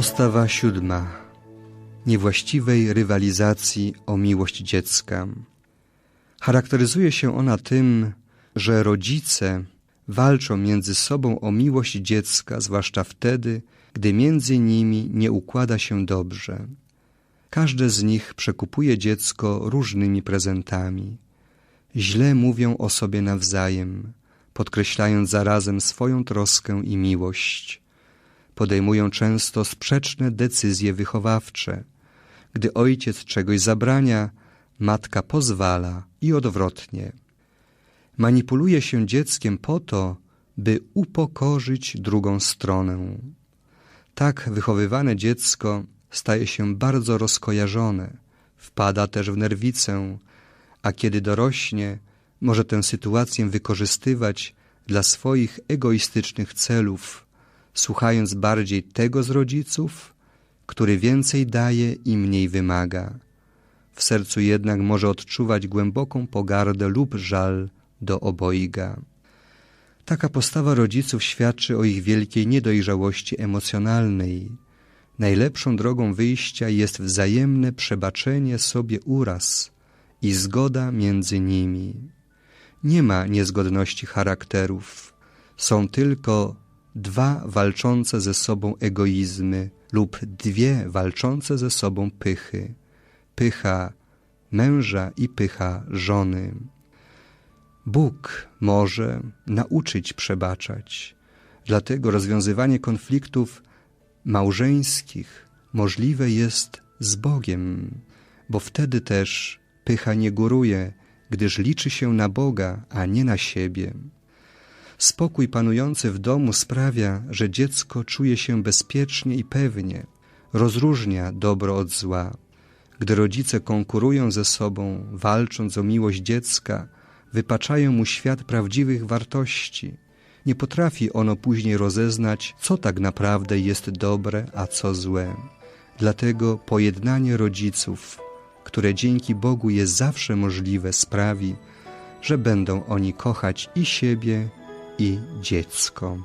Postawa siódma. Niewłaściwej rywalizacji o miłość dziecka. Charakteryzuje się ona tym, że rodzice walczą między sobą o miłość dziecka, zwłaszcza wtedy, gdy między nimi nie układa się dobrze. Każde z nich przekupuje dziecko różnymi prezentami. Źle mówią o sobie nawzajem, podkreślając zarazem swoją troskę i miłość. Podejmują często sprzeczne decyzje wychowawcze. Gdy ojciec czegoś zabrania, matka pozwala i odwrotnie. Manipuluje się dzieckiem po to, by upokorzyć drugą stronę. Tak wychowywane dziecko staje się bardzo rozkojarzone, wpada też w nerwicę, a kiedy dorośnie, może tę sytuację wykorzystywać dla swoich egoistycznych celów, słuchając bardziej tego z rodziców, który więcej daje i mniej wymaga. W sercu jednak może odczuwać głęboką pogardę lub żal do obojga. Taka postawa rodziców świadczy o ich wielkiej niedojrzałości emocjonalnej. Najlepszą drogą wyjścia jest wzajemne przebaczenie sobie uraz i zgoda między nimi. Nie ma niezgodności charakterów, są tylko dwa walczące ze sobą egoizmy lub dwie walczące ze sobą pychy. Pycha męża i pycha żony. Bóg może nauczyć przebaczać, dlatego rozwiązywanie konfliktów małżeńskich możliwe jest z Bogiem, bo wtedy też pycha nie góruje, gdyż liczy się na Boga, a nie na siebie. Spokój panujący w domu sprawia, że dziecko czuje się bezpiecznie i pewnie, rozróżnia dobro od zła. Gdy rodzice konkurują ze sobą, walcząc o miłość dziecka, wypaczają mu świat prawdziwych wartości. Nie potrafi ono później rozeznać, co tak naprawdę jest dobre, a co złe. Dlatego pojednanie rodziców, które dzięki Bogu jest zawsze możliwe, sprawi, że będą oni kochać i siebie, i dziecko.